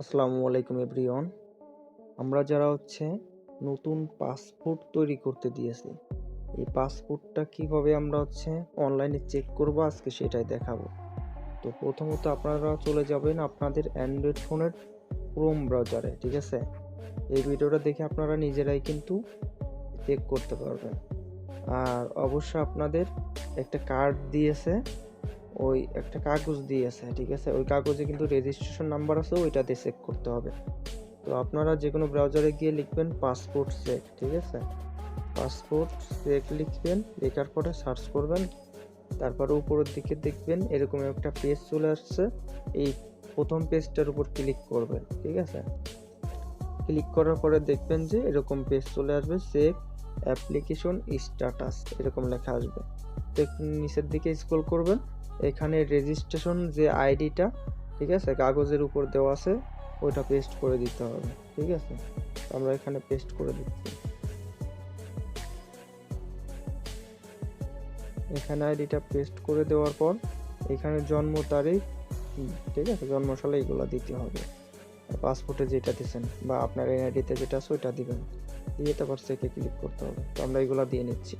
আসসালামু আলাইকুম এভরিওয়ান। আমরা যারা হচ্ছে নতুন পাসপোর্ট তৈরি করতে দিয়েছি, এই পাসপোর্টটা কীভাবে আমরা হচ্ছে অনলাইনে চেক করব আজকে সেটাই দেখাবো। তো প্রথমত আপনারা চলে যাবেন আপনাদের অ্যান্ড্রয়েড ফোনের ক্রোম ব্রাউজারে, ঠিক আছে? এই ভিডিওটা দেখে আপনারা নিজেরাই কিন্তু চেক করতে পারবেন। আর অবশ্যই আপনাদের একটা কার্ড দিয়েছে ওই একটা কাগজ দিয়েছে ঠিক আছে? ওই কাগজে কিন্তু রেজিস্ট্রেশন নাম্বার আছে, ওইটা দিয়ে চেক করতে হবে। তো আপনারা যে কোনো ব্রাউজারে গিয়ে লিখবেন পাসপোর্ট চেক ঠিক আছে? পাসপোর্ট চেক লিখবেন, লেখার পরে সার্চ করবেন। তারপরে উপরের দিকে দেখবেন, এরকম একটা পেজ চলে আসছে। এই প্রথম পেজটার উপর ক্লিক করবেন, ঠিক আছে? ক্লিক করার পরে দেখবেন যে এরকম পেজ চলে আসবে চেক অ্যাপ্লিকেশন স্ট্যাটাস এরকম লেখা আসবে। তো নিচের দিকে স্ক্রল করবেন, এখানে রেজিস্ট্রেশন যে আইডিটা ঠিক আছে, কাগজের উপর দেওয়া আছে, ওইটা পেস্ট করে দিতে হবে, ঠিক আছে? আমরা এখানে পেস্ট করে দিচ্ছি। এখানে আইডিটা পেস্ট করে দেওয়ার পর, এখানে জন্ম তারিখ, ঠিক আছে? জন্মশালা এগুলো দিতে হবে। পাসপোর্টে যেটা দিচ্ছেন বা আপনার এনআইডিতে যেটা আছে ওইটা দিবেন। দিয়ে তারপর সেকে ক্লিক করতে হবে। তো আমরা এগুলো দিয়ে নিচ্ছি।